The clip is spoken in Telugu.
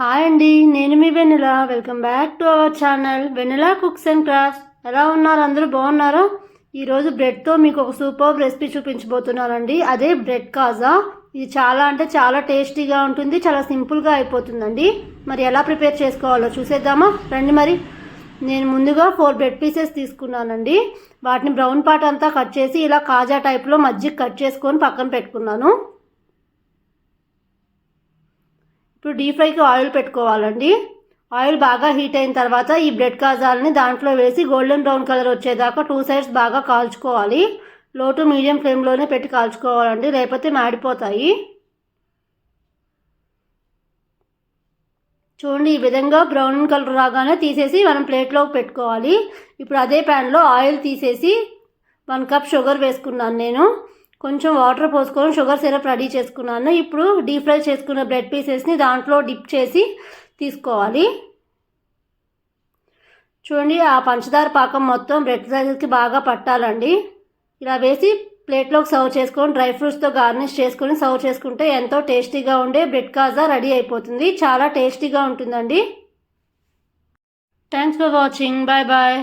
హాయ్ అండి నేను మీ Vennela. Welcome back to our channel Vennela cooks and crafts ఎలా ఉన్నారు? అందరూ బాగున్నారా? ఈరోజు బ్రెడ్తో మీకు ఒక సూపర్ రెసిపీ చూపించబోతున్నానండి. అదే బ్రెడ్ కాజా. ఇది చాలా అంటే చాలా టేస్టీగా ఉంటుంది చాలా సింపుల్గా అయిపోతుందండి. మరి ఎలా ప్రిపేర్ చేసుకోవాలో చూసేద్దామా? రండి మరి. నేను ముందుగా ఫోర్ బ్రెడ్ పీసెస్ తీసుకున్నానండి. వాటిని బ్రౌన్ పార్ట్ అంతా కట్ చేసి ఇలా కాజా టైప్లో మజ్జిగ కట్ చేసుకొని పక్కన పెట్టుకున్నాను. ఇప్పుడు డీప్ ఫ్రైకి ఆయిల్ పెట్టుకోవాలండి. ఆయిల్ బాగా హీట్ అయిన తర్వాత ఈ బ్రెడ్ కాజాలని దాంట్లో వేసి గోల్డెన్ బ్రౌన్ కలర్ వచ్చేదాకా టూ సైడ్స్ బాగా కాల్చుకోవాలి. లో టు మీడియం ఫ్లేమ్లోనే పెట్టి కాల్చుకోవాలండి. లేకపోతే మాడిపోతాయి. చూడండి ఈ విధంగా బ్రౌన్ కలర్ రాగానే తీసేసి మనం ప్లేట్లో పెట్టుకోవాలి. ఇప్పుడు అదే ప్యాన్లో ఆయిల్ తీసేసి వన్ కప్ షుగర్ వేసుకున్నాను నేను. కొంచెం వాటర్ పోసుకొని షుగర్ సిరప్ రెడీ చేసుకున్నాను. ఇప్పుడు డీప్ ఫ్రై చేసుకున్న బ్రెడ్ పీసెస్ని దాంట్లో డిప్ చేసి తీసుకోవాలి. చూడండి ఆ పంచదార పాకం మొత్తం బ్రెడ్ సైజెస్కి బాగా పట్టాలండి. ఇలా వేసి ప్లేట్లోకి సర్వ్ చేసుకొని డ్రై ఫ్రూట్స్తో గార్నిష్ చేసుకొని సర్వ్ చేసుకుంటే ఎంతో టేస్టీగా ఉండే బ్రెడ్ కాజా రెడీ అయిపోతుంది. చాలా టేస్టీగా ఉంటుందండి. Thanks for watching bye bye